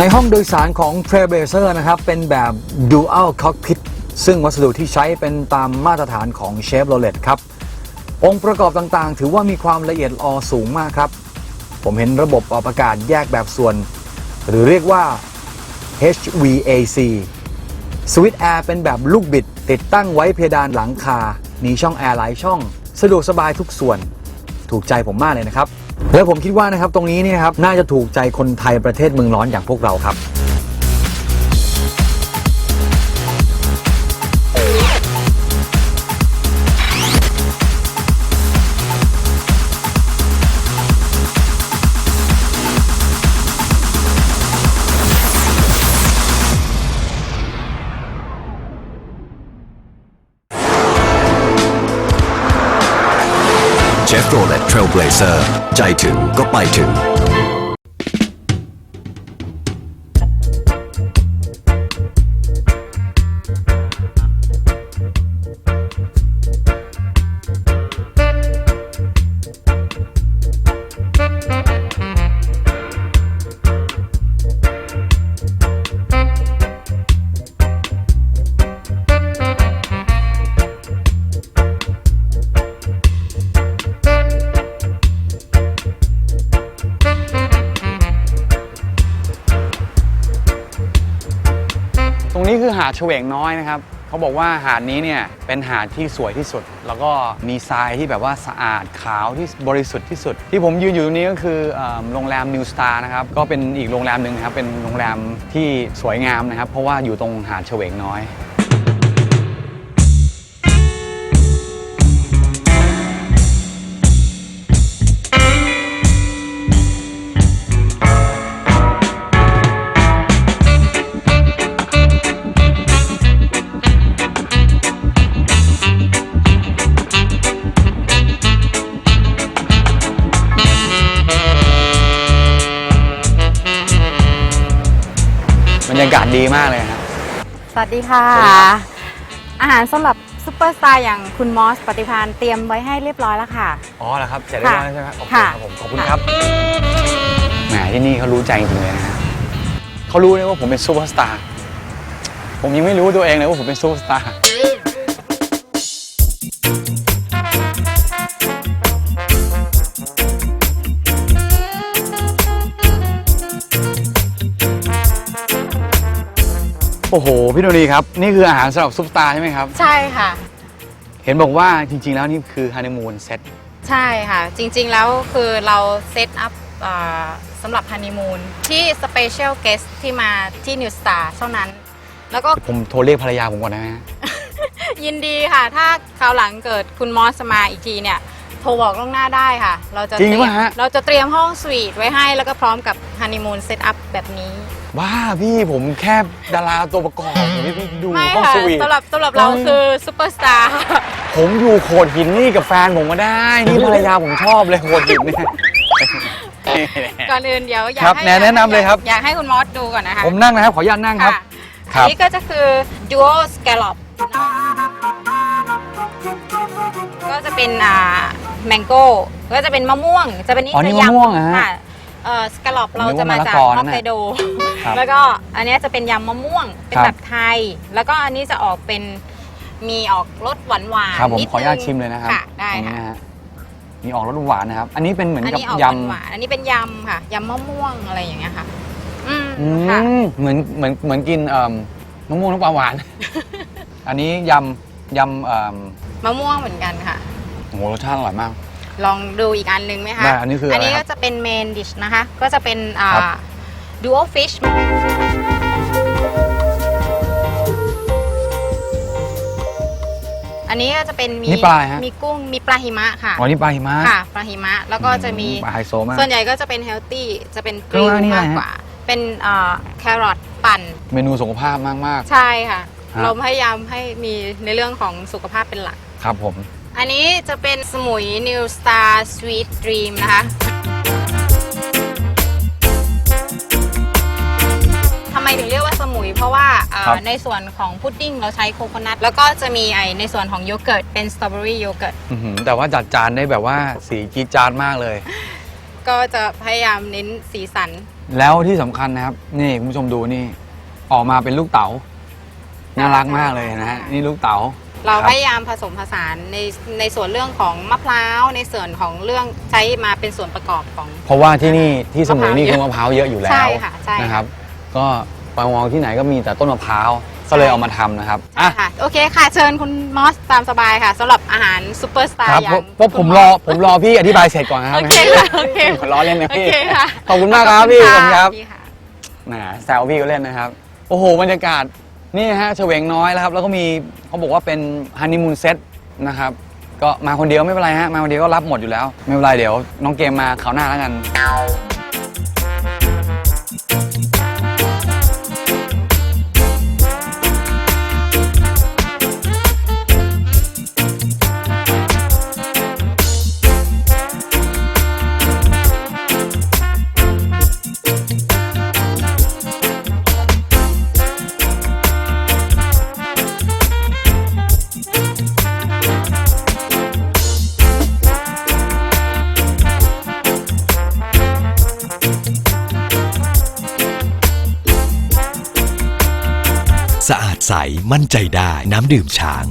ในห้องโดยสารของ Trailblazer นะครับ เป็นแบบ Dual Cockpit ซึ่งวัสดุที่ใช้เป็นตามมาตรฐานของ Chevrolet ครับ องค์ประกอบต่างๆ ถือว่ามีความละเอียดออสูงมากครับ ผมเห็นระบบปรับอากาศแยกแบบส่วน หรือเรียกว่า HVAC สวิตช์แอร์เป็นแบบลูกบิด ติดตั้งไว้เพดานหลังคามีช่องแอร์หลายช่อง สะดวกสบายทุกส่วน ถูกใจผมมากเลยนะครับ แล้วผมคิดว่านะครับตรงนี้เนี่ยครับน่าจะถูกใจคนไทยประเทศเมืองร้อนอย่างพวกเราครับ เชฟโรเลตเทรลเบลเซอร์ใจถึงก็ไปถึง นี่คือหาดเฉวงน้อยนะครับเขาบอกว่าหาดนี้เนี่ยเป็นหาดที่สวยที่สุด แล้วก็มีทรายที่แบบว่าสะอาดขาวที่บริสุทธิ์ที่สุด ที่ผมยืนอยู่ตรงนี้ก็คืออโรงแรมนิวสตาร์นะครับก็เป็นอีกโรงแรมหนึ่งนะครับเป็นโรงแรมที่สวยงามนะครับ เพราะว่าอยู่ตรงหาดเฉวงน้อย ดีมากเลยครับ สวัสดีค่ะ สวัสดีครับ อาหารสำหรับซุปเปอร์สตาร์อย่างคุณมอสปฏิพานเตรียมไว้ให้เรียบร้อยแล้วค่ะ อ๋อเหรอครับเสร็จเรียบร้อยแล้วใช่ไหมโอเคค่ะครับผมขอบคุณครับแหมที่นี่เขารู้ใจจริงๆเลยนะฮะเขารู้เลยว่าผมเป็นซูเปอร์สตาร์ผมยังไม่รู้ตัวเองเลยว่าผมเป็นซูเปอร์สตาร์ โอ้โห พี่โนรีครับ นี่คืออาหารสำหรับซุปตาร์ใช่ไหมครับ ใช่ค่ะ เห็นบอกว่าจริง ๆ แล้วนี่คือฮันนีมูนเซ็ตใช่ค่ะ จริง ๆ แล้วคือเราเซตอัพอ่าสำหรับฮันนีมูนที่สเปเชียลเกสที่มาที่นิวสตาร์เท่านั้น แล้วก็ ผมโทรเรียกภรรยาผมก่อนได้ไหมฮะยินดีค่ะ ถ้าคราวหลังเกิดคุณมอสมาอีกทีเนี่ย โทรบอกล่วงหน้าได้ค่ะ เราจะจริงเตรียป่ะมฮะ เราจะเตรียมห้องสวีทไว้ให้แล้วก็พร้อมกับฮันนีมูนเซตอัพแบบนี้ บ้าพี่ผมแค่ดาราตัวประกอบผมไม่ไปดูไม่ห้องค่ะสวีท สำหรับสำหรับเราอืมคือซูเปอร์สตาร์ผมอยู่โขดหินนี่กับแฟนผมก็ได้ นี่ภรรยาผมชอบเลยโขดหินเนี่ย ก่อนอื่นเดี๋ยวอยากครับให้แนะแนะนำเลยครับ อยากให้คุณมอสดูก่อนนะคะผมนั่งนะครับ ขออนุญาตนั่งครับค่ะครัอับนนี้ก็จะคือ dual scallop ก็จะเป็นอ่า mango ก็จะเป็นมะม่วงจะเป็นนี่อ๋อนี่จะมะม่วงเหรอฮะค่ะเอ่อ scallop ผมเรานึกจะว่ามะละมาจากกอฮนั่อกนน่ะไกโด ครับแล้วก็อันเนี้ยจะเป็นยำมะม่วงเป็นครับแบบไทย แล้วก็อันนี้จะออกเป็นมีออกรสหวานหวานครับผมนิดขออนุญาตนึงชิมเลยนะครับค่ะได้ตรงนี้ค่ะนะฮะมีออกรสหวานนะครับ อันนี้เป็นเหมือนอันกับนี้ออกยหวานๆอันนี้เป็นยำค่ะยำมะม่วงอะไรอย่างเงี้ยค่ะ อืมำอืค่ะมเหมือนเหมือนเหมือนกินเอ่อมะม่วงน้ำปลาหวาน อันนี้ยำยำเอ่อมะม่วงเหมือนกันค่ะ โอ้โหรสชาติอร่อยมาก ลองดูอีกอันหนึ่งไหมคะได้อันนี้คืออะไรนนี้ครัก็บจะเป็นเมนดิชนะคะ ก็จะเป็นอ่าครับ dual fish อันนี้ก็จะเป็นมีนี่ปลาอะไรฮะ มีกุ้งมีปลาหิมะค่ะอ๋อนี่ปลาหิมะ ค่ะปลาหิมะแล้วก็จะมีปลาไฮโซมาก ส่วนใหญ่ก็จะเป็นเฮลตี้จะเป็นกข้างรีนล่างนี่อะไรมากฮะ กว่า เป็นอ่าแครอทปั่นเมนูสุขภาพมาก ใช่ค่ะ ฮะ เราพยายามให้มีในเรื่องของสุขภาพเป็นหลัก ๆ ครับผม อันนี้จะเป็นสมุย New Star Sweet Dream นะคะ ไมถึงเรียกว่าสมุย เพราะว่าเอ่อครับในส่วนของพุดดิ้งเราใช้โคโคนัทแล้วก็จะมีไอในส่วนของโยเกิร์ตเป็นสตรอเบอรี่โยเกิร์ตอื้อหือแต่ว่าจัดจานได้แบบว่าสีจี๊ดจ๊าดมากเลย ก็จะพยายามเน้นสีสัน แล้วที่สำคัญนะครับ นี่คุณผู้ชมดูนี่ ออกมาเป็นลูกเต๋าน่ารักมากเลยนะฮะนี่ลูกเต๋า เราครับ พยายามผสมผสานในในส่วนเรื่องของมะพร้าวในส่วนของเรื่องใช้มาเป็นส่วนประกอบของ เพราะว่าที่นี่ที่สมุยนี่มะพร้าวคือมะพร้าวเยอะอยู่แล้วใช่ค่ะใช่ค่ะนะครับ ก็ ไปมองที่ไหนก็มีแต่ต้นมะพร้าวก็เลยเอามาทำนะครับอะค่ะโอเคค่ะเชิญคุณมอสตามสบายค่ะสำหรับอาหารซูเปอร์สตาร์ครับอย่าเพงราะเพราะผมคุณรอสผมรอพี่อธิบายเสร็จก่อนนะครับโอเคค่ะโอเคผมล้อเล่นนะโอพี่เคค่ะขอบคุณมากครับพี่ขอบคุณครับดีค่ะ แหมแซวพี่ก็เล่นนะครับ โอ้โห บรรยากาศ นี่ฮะเฉวงน้อยแล้วครับ แล้วก็มีเขาบอกว่าเป็นฮันนีมูนเซตนะครับ ก็มาคนเดียวไม่เป็นไรฮะ มาคนเดียวก็รับหมดอยู่แล้ว ไม่เป็นไรเดี๋ยวน้องเกมมาคราวหน้าแล้วกัน สะอาดใสมั่นใจได้น้ำดื่มช้าง